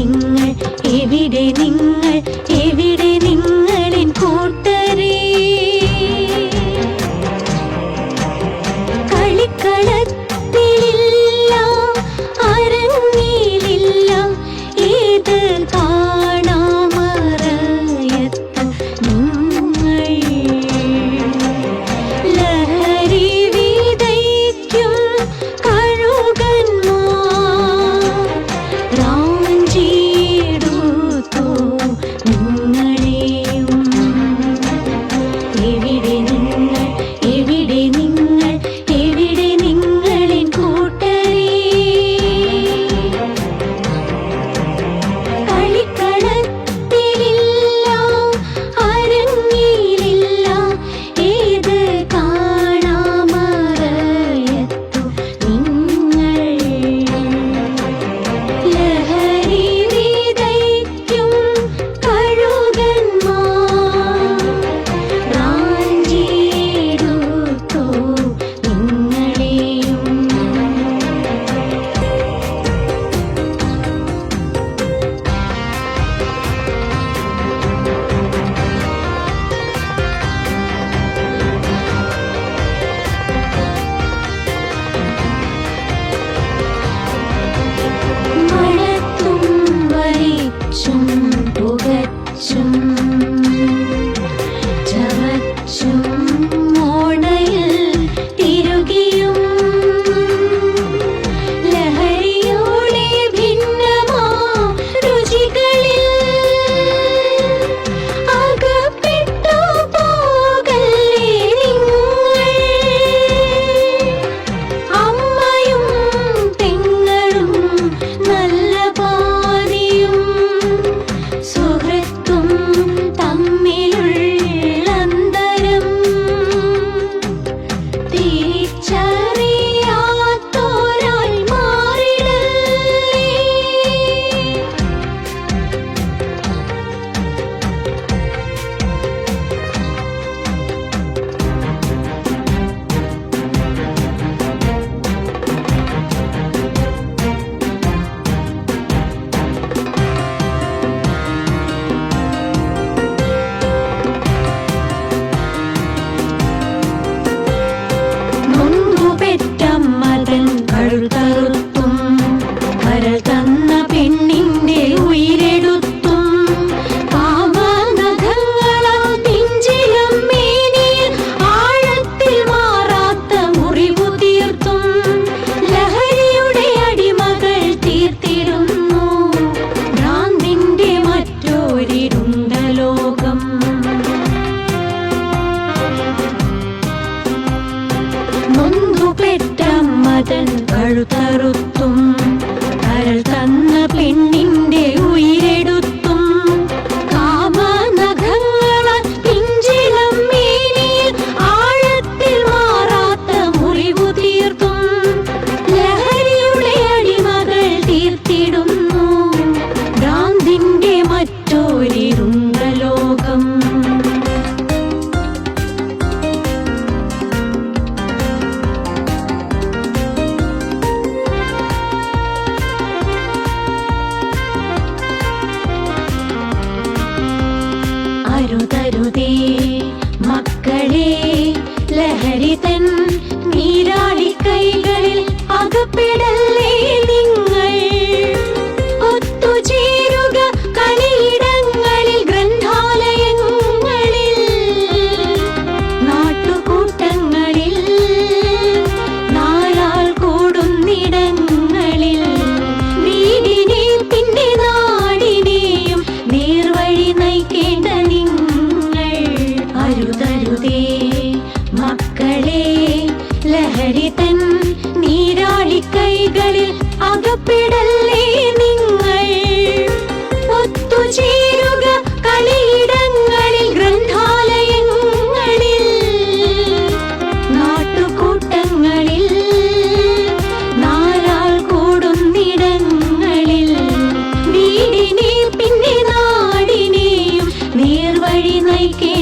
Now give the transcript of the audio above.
നിങ്ങൾ എവിടെ നിങ്ങൾ എവിടെ അരുതരുതേ മക്കളെ ലഹരി തൻ നീരാളി കൈകളിൽ അകപ്പെടല്ലേ നിങ്ങൾ ലഹരി തൻ നീരാളി കൈകളിൽ അകപ്പെടല്ലേ നിങ്ങൾ? ഒത്തുചേരുക കളിയിടങ്ങളിൽ ഗ്രന്ഥാലയങ്ങളിൽ നാട്ടുകൂട്ടങ്ങളിൽ നാലാൾ കൂടുന്നിടങ്ങളിൽ വീടിനെ പിന്നെ നാടിനെയും നേർവഴി നയിക്കേ